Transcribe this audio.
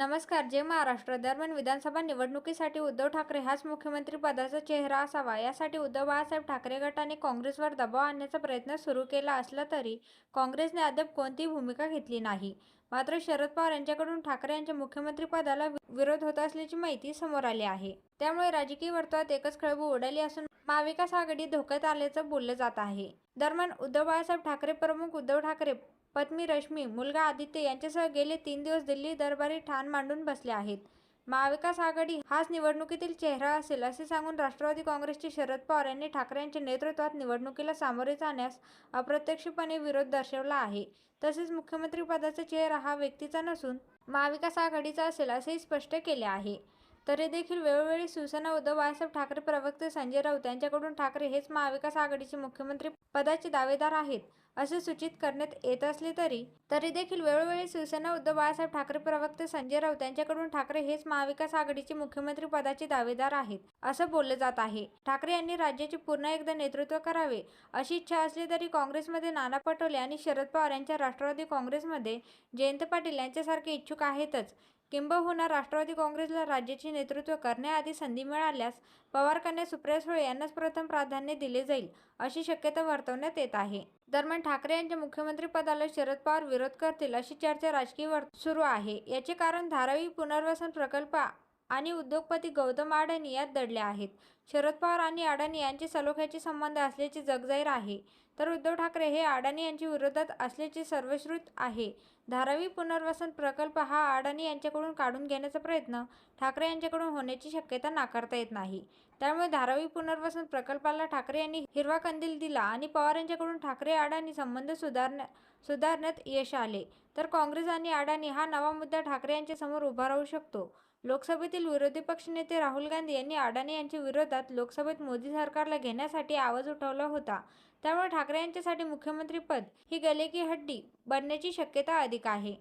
नमस्कार जे महाराष्ट्र दरम्यान विधानसभा निवडणुकीसाठी उद्धव ठाकरे हाच मुख्यमंत्री पदाचा चेहरा असावा यासाठी उद्धव बाळासाहेब ठाकरे गटाने काँग्रेसवर दबाव आणण्याचा प्रयत्न सुरू केला असला तरी काँग्रेसने अद्याप कोणतीही भूमिका घेतली नाही. मात्र शरद पवार यांच्याकडून ठाकरे यांच्या मुख्यमंत्रीपदाला विरोध होत असल्याची माहिती समोर आली आहे. त्यामुळे राजकीय वर्तुळात एकच खळबू उडाली असून महाविकास आघाडी धोक्यात आल्याचं बोललं जात आहे. दरम्यान उद्धव बाळासाहेब ठाकरे प्रमुख उद्धव ठाकरे पत्नी रश्मी मुलगा आदित्य यांच्यासह गेले तीन दिवस दिल्ली दरबारी ठाण मांडून बसले आहेत. महाविकास आघाडी हाच निवडणुकीतील चेहरा असेल असे सांगून राष्ट्रवादी काँग्रेसचे शरद पवार यांनी ठाकरे यांच्या नेतृत्वात निवडणुकीला सामोरे जाण्यास अप्रत्यक्षपणे विरोध दर्शवला आहे. तसेच मुख्यमंत्रीपदाचा चेहरा हा व्यक्तीचा नसून महाविकास आघाडीचा असेल असेही स्पष्ट केले आहे. तरी देखील वेळोवेळी शिवसेना उद्धव बाळासाहेब ठाकरे प्रवक्ते संजय राऊत यांच्याकडून ठाकरे हेच महाविकास आघाडीचे मुख्यमंत्री पदाचे दावेदार आहेत असे सूचित करण्यात येत असले तरी तरी देखील वेळोवेळी शिवसेना उद्धव बाळासाहेब ठाकरे प्रवक्ते संजय राऊत यांच्याकडून ठाकरे हेच महाविकास आघाडीचे मुख्यमंत्री पदाचे दावेदार आहेत असं बोललं जात आहे. ठाकरे यांनी राज्याचे पुन्हा एकदा नेतृत्व करावे अशी इच्छा असली तरी काँग्रेसमध्ये नाना पटोले आणि शरद पवार यांच्या राष्ट्रवादी काँग्रेसमध्ये जयंत पाटील यांच्यासारखे इच्छुक आहेतच. किंबहुना राष्ट्रवादी काँग्रेसला राज्याचे नेतृत्व करण्याआधी संधी मिळाल्यास पवार कन्या सुप्रिया सुळे यांनाच प्रथम प्राधान्य दिले जाईल अशी शक्यता वर्तवण्यात येत आहे. दरम्यान ठाकरे यांच्या मुख्यमंत्रीपदाला शरद पवार विरोध करतील अशी चर्चा राजकीय वर्त सुरू आहे. याचे कारण धारावी पुनर्वसन प्रकल्प आणि उद्योगपती गौतम अडाणी यात दडले आहेत. शरद पवार आणि अडाणी यांचे सलोख्याचे संबंध असल्याचे जगजाहीर आहे. तर उद्धव ठाकरे हे अडाणी यांच्या विरोधात असल्याचे सर्वश्रुत आहे. धारावी पुनर्वसन प्रकल्प हा अडाणी यांच्याकडून काढून घेण्याचा प्रयत्न ठाकरे यांच्याकडून होण्याची शक्यता नाकारता येत नाही. त्यामुळे धारावी पुनर्वसन प्रकल्पाला ठाकरे यांनी हिरवा कंदील दिला आणि पवार यांच्याकडून ठाकरे अडाणी संबंध सुधारण्या सुधारण्यात यश आले. तर काँग्रेस आणि अडाणी हा नवा मुद्दा ठाकरे यांच्या समोर उभा राहू शकतो. लोकसभेतील विरोधी पक्षनेते राहुल गांधी यांनी अडाणी यांच्या विरोधात लोकसभेत मोदी सरकारला घेण्यासाठी आवाज उठवला होता. त्यामुळे ठाकरे यांच्यासाठी मुख्यमंत्रीपद ही गले की हड्डी बनण्याची शक्यता अधिक आहे.